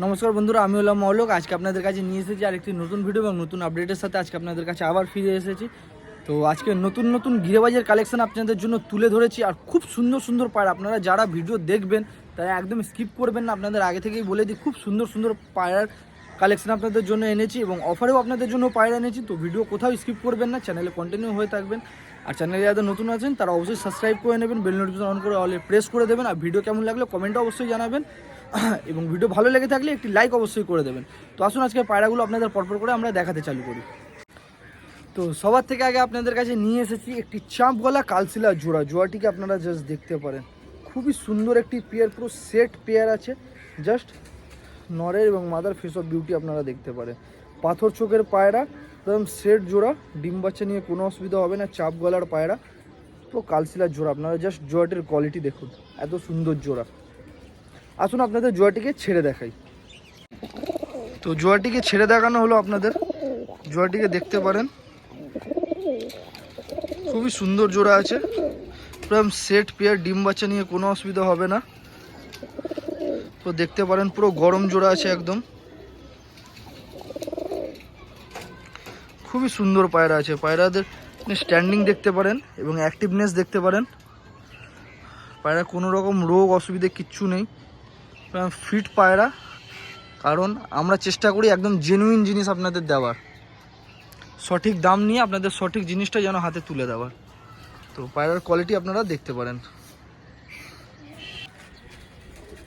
নমস্কার বন্ধুরা, আমি হলাম মৌলক। আজকে আপনাদের কাছে নিয়ে এসেছি আর একটি নতুন ভিডিও এবং নতুন আপডেটের সাথে আজকে আপনাদের কাছে আবার ফিরে এসেছি। তো আজকে নতুন নতুন গিরেবাজের কালেকশন আপনাদের জন্য তুলে ধরেছি আর খুব সুন্দর সুন্দর পায়রা আপনারা যারা ভিডিও দেখবেন, তারা একদম স্কিপ করবেন না। আপনাদের আগে থেকেই বলে দিই, খুব সুন্দর সুন্দর পায়রার কালেকশন আপনাদের জন্য এনেছি এবং অফারেও আপনাদের জন্য পায়রা এনেছি। তো ভিডিও কোথাও স্কিপ করবেন না চ্যানেলে কন্টিনিউ হয়ে থাকবেন। আর চ্যানেলে যারা নতুন আছেন, তারা অবশ্যই সাবস্ক্রাইব করে নেবেন বেল নোটিফিকেশন অন করে অলে প্রেস করে দেবেন। আর ভিডিও কেমন লাগলে কমেন্টও অবশ্যই জানাবেন। এবং ভিডিও ভালো লেগে থাকলে একটি লাইক অবশ্যই করে দেবেন। তো আসুন আজকে পায়রাগুলো আপনাদের পরপর করে আমরা দেখাতে চালু করি। তো সবার থেকে আগে আপনাদের কাছে নিয়ে এসেছি একটি চাঁপ গলা কালসিলা জোড়া। জোড়াটিকে আপনারা জাস্ট দেখতে পারেন। খুবই সুন্দর একটি পেয়ার পুরো সেট পেয়ার আছে। জাস্ট নরের এবং মাদার ফেস অফ বিউটি আপনারা দেখতে পারেন। পাথর চোখের পায়রা, একদম সেট জোড়া। ডিম বাচ্চা নিয়ে কোনো অসুবিধা হবে না চাপ গলার পায়রা। পুরো কালসিলার জোড়া, আপনারা জাস্ট জোড়াটির কোয়ালিটি দেখুন। এত সুন্দর জোড়া। আসুন আপনাদের জোয়াটিকে ছেড়ে দেখাই। তো জোয়াটিকে ছেড়ে দেখানো হলো আপনাদের। জোয়াটিকে দেখতে পারেন। খুবই সুন্দর জোড়া আছে। পুরো সেট পেয়ার ডিম বাচ্চা নিয়ে কোনো অসুবিধা হবে না। তো দেখতে পারেন, পুরো গরম জোড়া আছে একদম। খুবই সুন্দর পায়রা আছে। পায়রাদের স্ট্যান্ডিং দেখতে পারেন এবং অ্যাক্টিভনেস দেখতে পারেন। পায়রা কোনো রকম রোগ, অসুবিধে কিচ্ছু নেই। ফিট পায়রা, কারণ আমরা চেষ্টা করি একদম জেনুইন জিনিস আপনাদের দেওয়ার। সঠিক দাম নিয়ে আপনাদের সঠিক জিনিসটা যেন হাতে তুলে দেওয়ার। তো পায়রার কোয়ালিটি আপনারা দেখতে পারেন।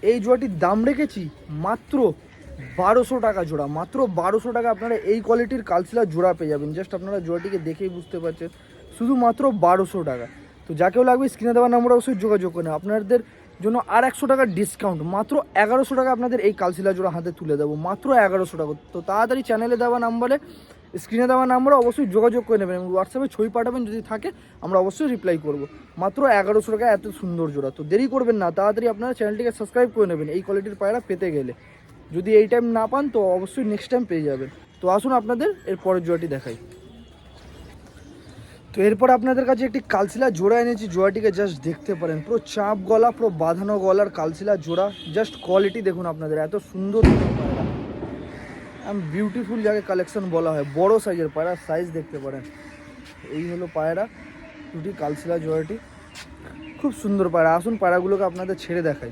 এই জোড়াটির দাম রেখেছি মাত্র বারোশো টাকা জোড়া। মাত্র বারোশো টাকা আপনারা এই কোয়ালিটির কালসিলা জোড়া পেয়ে যাবেন। জাস্ট আপনারা জোড়াটিকে দেখেই বুঝতে পারছেন। শুধুমাত্র বারোশো টাকা। তো যাকেও লাগবে স্ক্রিনে দেওয়ার নাম্বার অবশ্যই যোগাযোগ করে নেন। আপনাদের জন্য আর একশো টাকার ডিসকাউন্ট মাত্র এগারোশো টাকা আপনাদের এই কালসিলা জোড়া হাতে তুলে দেবো। মাত্র এগারোশো টাকা। তো তাড়াতাড়ি চ্যানেলে দেওয়া নাম্বারে স্ক্রিনে দেওয়া নাম্বারে অবশ্যই যোগাযোগ করে নেবেন এবং হোয়াটসঅ্যাপে ছবি পাঠাবেন যদি থাকে, আমরা অবশ্যই রিপ্লাই করব। মাত্র এগারোশো টাকা এত সুন্দর জোড়া। তো দেরি করবেন না, তাড়াতাড়ি আপনারা চ্যানেলটিকে সাবস্ক্রাইব করে নেবেন। এই কোয়ালিটির পায়রা পেতে গেলে। যদি এই টাইম না পান, তো অবশ্যই নেক্সট টাইম পেয়ে যাবেন। তো আসুন আপনাদের এর পরের জোড়াটি দেখাই। তো এরপর আপনাদের কাছে একটি কালসিলা জোড়া এনেছি, জোড়াটিকে জাস্ট দেখতে পারেন। পুরো চাপ গলা, পুরো বাঁধানো গলার কালসিলা জোড়া। জাস্ট কোয়ালিটি দেখুন আপনাদের, এত সুন্দর বিউটিফুল যাকে কালেকশন বলা হয়, বড় সাইজের পায়রা সাইজ দেখতে পারেন। এই হলো পায়রা, দুটি কালসিলা জোড়াটি। খুব সুন্দর পায়রা। আসুন পায়রাগুলোকে আপনাদের ছেড়ে দেখাই।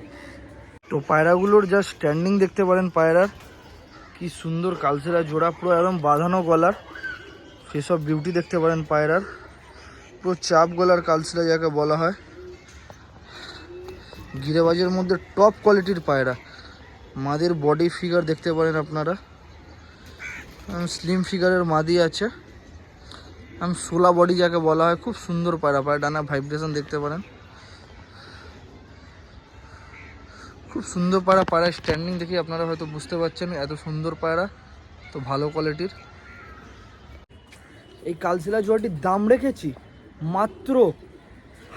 তো পায়রাগুলোর জাস্ট স্ট্যান্ডিং দেখতে পারেন পায়রার। কি সুন্দর কালসিলা জোড়া, পুরো একদম বাঁধানো গলার। সেসব বিউটি দেখতে পারেন পায়রার। পুরো চাপ গলার কালসিলা যাকে বলা হয়। গিরেবাজের মধ্যে টপ কোয়ালিটির পায়রা। মাদের বডি ফিগার দেখতে পারেন আপনারা। স্লিম ফিগারের মাদি আছে। আমি সোলা বডি যাকে বলা হয়, খুব সুন্দর পায়রা। পায়রা ডানা ভাইব্রেশন দেখতে পারেন। খুব সুন্দর পায়রা পায়রা স্ট্যান্ডিং দেখে আপনারা হয়তো বুঝতে পারছেন এত সুন্দর পায়রা, তো ভালো কোয়ালিটির এই কালসিলা জোয়াটির দাম রেখেছি। মাত্র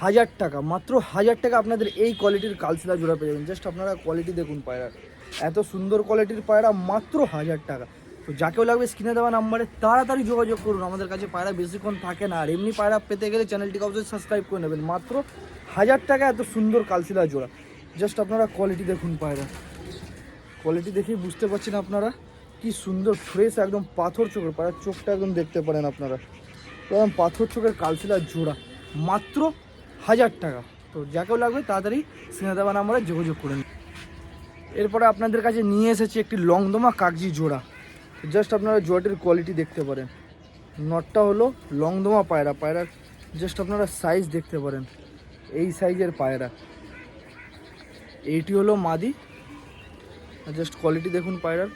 হাজার টাকা, মাত্র হাজার টাকা আপনাদের এই কোয়ালিটির কালসিলা জোড়া পেয়ে যাবেন। জাস্ট আপনারা কোয়ালিটি দেখুন পায়রার। এত সুন্দর কোয়ালিটির পায়রা, মাত্র হাজার টাকা। তো যাকেও লাগবে স্ক্রিনে দেওয়া নাম্বারে তাড়াতাড়ি যোগাযোগ করুন। আমাদের কাছে পায়রা বেশিক্ষণ থাকে না। আর এমনি পায়রা পেতে গেলে চ্যানেলটিকে অবশ্যই সাবস্ক্রাইব করে নেবেন। মাত্র হাজার টাকা এত সুন্দর কালসিলা জোড়া। জাস্ট আপনারা কোয়ালিটি দেখুন পায়রা। কোয়ালিটি দেখেই বুঝতে পারছেন আপনারা। কি সুন্দর ফ্রেশ একদম পাথর চোখের পায়রার চোখটা একদম দেখতে পারেন আপনারা। একদম পাথর চোখের কালসিলা জোড়া। মাত্র হাজার টাকা। তো যাকেও লাগবে তাড়াতাড়ি দেওয়া নাম্বারে যোগাযোগ করে নিন। এরপরে আপনাদের কাছে নিয়ে এসেছি একটি লংদমা কাগজি জোড়া। জাস্ট আপনারা জোড়াটির কোয়ালিটি দেখতে পারেন। নটটা হলো লংদমা পায়রা। পায়রার জাস্ট আপনারা সাইজ দেখতে পারেন। এই সাইজের পায়রা। এইটি হলো মাদি। জাস্ট কোয়ালিটি দেখুন পায়রার।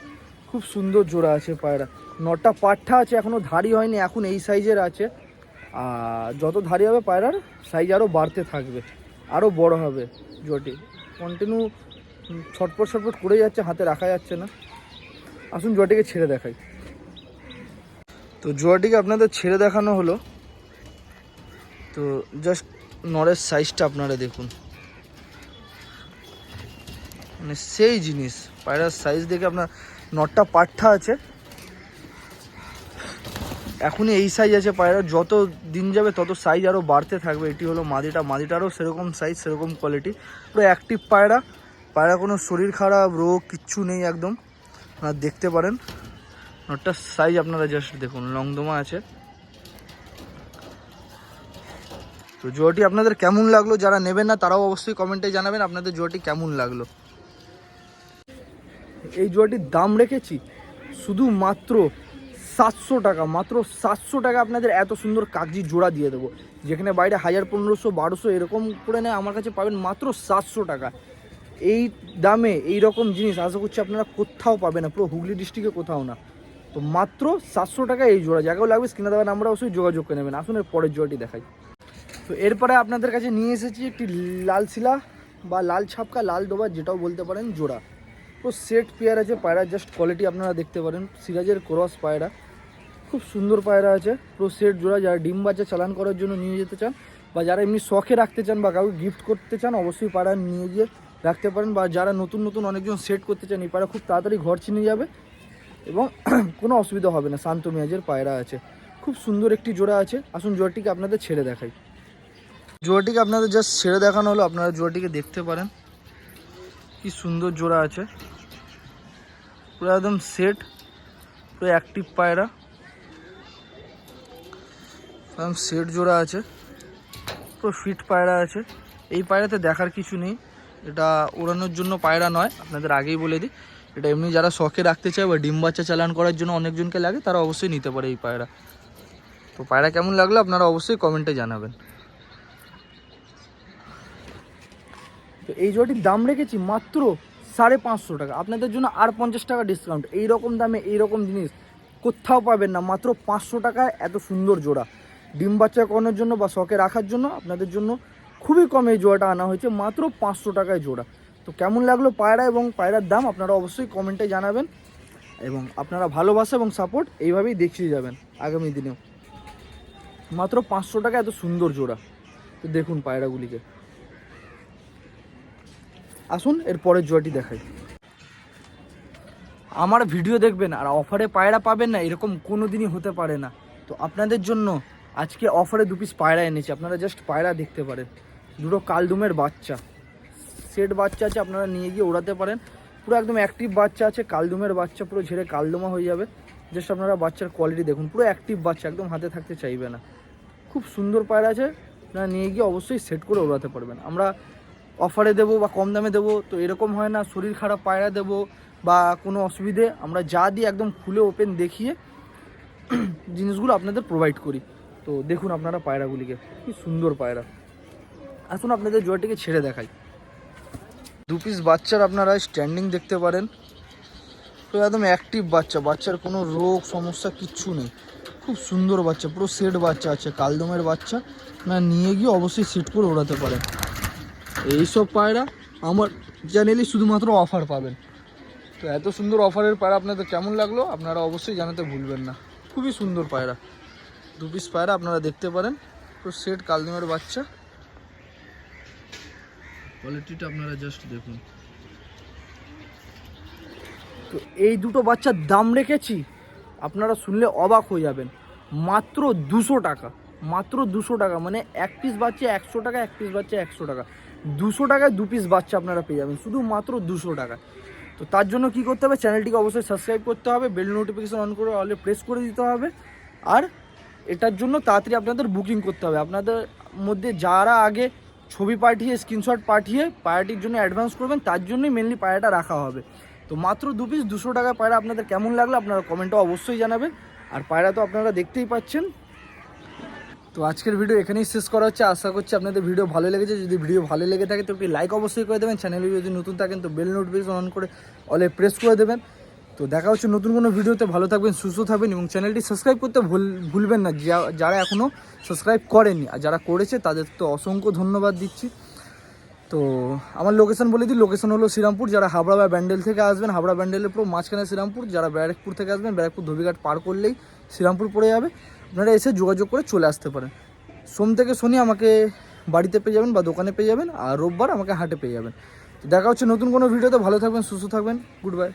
খুব সুন্দর জোড়া আছে পায়রা। নটা পাঠা আছে এখনও ধারি হয়নি, এখন এই সাইজের আছে। আর যত ধারি হবে পায়রার, সাইজ আরও বাড়তে থাকবে আরও বড় হবে জোটি। কন্টিনিউ ছটপট ছটপট করে যাচ্ছে, হাতে রাখা যাচ্ছে না। আসুন জোয়াটিকে ছেড়ে দেখাই। তো জোয়াটিকে আপনাদের ছেড়ে দেখানো হলো। তো জাস্ট নরের সাইজটা আপনারা দেখুন। মানে সেই জিনিস, পায়রার সাইজ দেখে আপনার নটটা পাঠা আছে। এখনই এই সাইজ আছে পায়রা, যত দিন যাবে তত সাইজ আরও বাড়তে থাকবে। এটি হলো মাদিটা, মাদিটারও সেরকম সাইজ সেরকম কোয়ালিটি পুরো অ্যাক্টিভ পায়রা পায়রা কোনো শরীর খারাপ, রোগ কিচ্ছু নেই একদম। আপনারা দেখতে পারেন। নটটার সাইজ আপনারা জাস্ট দেখুন, লংদমা আছে। তো জোয়াটি আপনাদের কেমন লাগল যারা নেবেন না, তারাও অবশ্যই কমেন্টে জানাবেন আপনাদের জোয়াটি কেমন লাগল। এই জোয়াটির দাম রেখেছি শুধু মাত্র সাতশো টাকা, মাত্র সাতশো টাকা আপনাদের এত সুন্দর কাগজি জোড়া দিয়ে দেবো। যেখানে বাইরে হাজার পনেরোশো, বারোশো এরকম করে নেয়, আমার কাছে পাবেন মাত্র সাতশো টাকা। এই দামে এই রকম জিনিস আশা করছি আপনারা কোথাও পাবেন না, পুরো হুগলি ডিস্ট্রিক্টে কোথাও না। তো মাত্র সাতশো টাকা এই জোড়া, যাকেও লাগবে স্ক্রিনে দেওয়ার আমরা অবশ্যই যোগাযোগ করে নেবেন। আসুন এর পরের জোড়াটি দেখাই। তো এরপরে আপনাদের কাছে নিয়ে এসেছি একটি লাল শিলা বা লাল ছাপকা, লাল ডোবা, যেটাও বলতে পারেন জোড়া। তো সেট পেয়ার আছে, পায়রা জাস্ট কোয়ালিটি আপনারা দেখতে পারেন। সিরাজের ক্রস পায়রা, খুব সুন্দর পায়রা আছে। পুরো সেট জোড়া, যারা ডিম বাচ্চা চালান করার জন্য নিয়ে যেতে চান বা যারা এমনি শখে রাখতে চান বা কাউকে গিফট করতে চান, অবশ্যই পায়রা নিয়ে গিয়ে রাখতে পারেন বা যারা নতুন নতুন অনেকজন সেট করতে চান, এই পায়রা খুব তাড়াতাড়ি ঘর চিনে যাবে এবং কোনো অসুবিধা হবে না। শান্ত মেয়াজের পায়রা আছে। খুব সুন্দর একটি জোড়া আছে। আসুন জোড়াটিকে আপনাদের ছেড়ে দেখাই। জোড়াটিকে আপনাদের জাস্ট ছেড়ে দেখানো হলো, আপনারা জোড়াটিকে দেখতে পারেন। কি সুন্দর জোড়া আছে। পুরো একদম সেট পুরো অ্যাক্টিভ পায়রা। একদম সেট জোড়া আছে। পুরো ফিট পায়রা আছে। এই পায়রাতে দেখার কিছু নেই। এটা ওড়ানোর জন্য পায়রা নয়, আপনাদের আগেই বলে দিই। এটা এমনি যারা শখে রাখতে চায় বা ডিম বাচ্চা চালান করার জন্য অনেকজনকে লাগে, তারা অবশ্যই নিতে পারে এই পায়রা। তো পায়রা কেমন লাগল আপনারা অবশ্যই কমেন্টে জানাবেন। তো এই জোড়াটির দাম রেখেছি মাত্র সাড়ে পাঁচশো টাকা। আপনাদের জন্য আর পঞ্চাশ টাকা ডিসকাউন্ট এই রকম দামে এই রকম জিনিস কোথাও পাবেন না। মাত্র পাঁচশো টাকায় এত সুন্দর জোড়া। ডিম বাচ্চা করানোর জন্য বা শখে রাখার জন্য আপনাদের জন্য খুবই কম এই জোড়াটা আনা হয়েছে। মাত্র পাঁচশো টাকায় জোড়া। তো কেমন লাগল পায়রা এবং পায়রার দাম আপনারা অবশ্যই কমেন্টে জানাবেন। এবং আপনারা ভালোবাসা এবং সাপোর্ট এইভাবেই দেখিয়ে যাবেন আগামী দিনেও। মাত্র পাঁচশো টাকা এত সুন্দর জোড়া। তো দেখুন পায়রাগুলিকে। আসুন এর পরের জোড়াটি দেখাই। আমার ভিডিও দেখবেন, আর অফারে পায়রা পাবেন না, এরকম কোনো দিনই হতে পারে না। তো আপনাদের জন্য আজকে অফারে দু পিস পায়রা এনেছি, আপনারা জাস্ট পায়রা দেখতে পারেন। দুটো কালদুমের বাচ্চা। সেট বাচ্চা আছে, আপনারা নিয়ে গিয়ে ওড়াতে পারেন। পুরো একদম অ্যাক্টিভ বাচ্চা আছে, কালদুমের বাচ্চা, পুরো ঝেড়ে কালদুমা হয়ে যাবে। জাস্ট আপনারা বাচ্চার কোয়ালিটি দেখুন, পুরো অ্যাক্টিভ বাচ্চা, একদম হাতে থাকতে চাইবে না। খুব সুন্দর পায়রা আছে, আপনারা নিয়ে গিয়ে অবশ্যই সেট করে ওড়াতে পারবেন। আমরা অফারে দেবো বা কম দামে দেবো, তো এরকম হয় না, শরীর খারাপ, পায়রা দেবো বা কোনো অসুবিধে। আমরা যা দিই একদম খুলে ওপেন দেখিয়ে জিনিসগুলো আপনাদের প্রোভাইড করি। তো দেখুন আপনারা পায়রাগুলিকে, কি সুন্দর পায়রা। আসুন আপনাদের জোয়াটিকে ছেড়ে দেখাই। দু পিস বাচ্চার আপনারা স্ট্যান্ডিং দেখতে পারেন। তো একদম অ্যাক্টিভ বাচ্চা, বাচ্চার কোনো রোগ, সমস্যা কিচ্ছু নেই। খুব সুন্দর বাচ্চা, পুরো সেট বাচ্চা আছে, কালদমের বাচ্চা। না নিয়ে গিয়ে অবশ্যই সেট করে ওড়াতে পারেন। এইসব পায়রা আমার চ্যানেলে শুধুমাত্র অফার পাবেন। তো এত সুন্দর অফারের পায়রা আপনাদের কেমন লাগল, আপনারা অবশ্যই জানাতে ভুলবেন না। খুবই সুন্দর পায়রা। দু পিস পায়রা আপনারা দেখতে পারেন। পুরো সেট কালদমের বাচ্চা। কোয়ালিটিটা আপনারা জাস্ট দেখুন। তো এই দুটো বাচ্চার দাম রেখেছি, আপনারা শুনলে অবাক হয়ে যাবেন। মাত্র দুশো টাকা, মাত্র দুশো টাকা মানে এক পিস বাচ্চা একশো টাকা, এক পিস বাচ্চা একশো টাকা। দুশো টাকায় দু পিস বাচ্চা আপনারা পেয়ে যাবেন শুধু মাত্র দুশো টাকা তো তার জন্য কি করতে হবে? চ্যানেলটিকে অবশ্যই সাবস্ক্রাইব করতে হবে বেল নোটিফিকেশন অন করে অলে প্রেস করে দিতে হবে। আর এটার জন্য তাড়াতাড়ি আপনাদের বুকিং করতে হবে। আপনাদের মধ্যে যারা আগে ছবি পাঠিয়ে স্ক্রিনশট পাঠিয়ে পায়রাটির জন্য অ্যাডভান্স করবেন, তার জন্যই মেনলি পায়রাটা রাখা হবে। তো মাত্র দু পিস দুশো টাকা পায়রা আপনাদের কেমন লাগল, আপনারা কমেন্টে অবশ্যই জানাবেন। আর পায়রা তো আপনারা দেখতেই পাচ্ছেন। তো আজকের ভিডিও এখানেই শেষ করা হচ্ছে। আশা করছি আপনাদের ভিডিও ভালো লেগেছে। যদি ভিডিও ভালো লেগে থাকে, তো একটি লাইক অবশ্যই করে দেবেন। চ্যানেলে যদি নতুন থাকেন, তো বেল নোটিফিকেশন অন করে অলে প্রেস করে দেবেন। তো দেখা হচ্ছে নতুন কোনো ভিডিওতে ভালো থাকবেন, সুস্থ থাকবেন এবং চ্যানেলটি সাবস্ক্রাইব করতে ভুল, ভুলবেন না। যারা এখনও সাবস্ক্রাইব করেনি আর যারা করেছে, তাদের তো অসংখ্য ধন্যবাদ দিচ্ছি। তো আমার লোকেশন বলে দিই। লোকেশন হলো শ্রীরামপুর। যারা হাবড়া বা ব্যান্ডেল থেকে আসবেন, হাবড়া ব্যান্ডেলের পুরো মাঝখানে শ্রীরামপুর। যারা ব্যারাকপুর থেকে আসবেন, ব্যারাকপুর ধোবিঘাট পার করলেই শ্রীরামপুর পড়ে যাবে। আপনারা এসে যোগাযোগ করে চলে আসতে পারেন। সোম থেকে শনি আমাকে বাড়িতে পেয়ে যাবেন বা দোকানে পেয়ে যাবেন আর রোববার আমাকে হাটে পেয়ে যাবেন। দেখা হচ্ছে নতুন কোনো ভিডিওতে। ভালো থাকবেন, সুস্থ থাকবেন। Good bye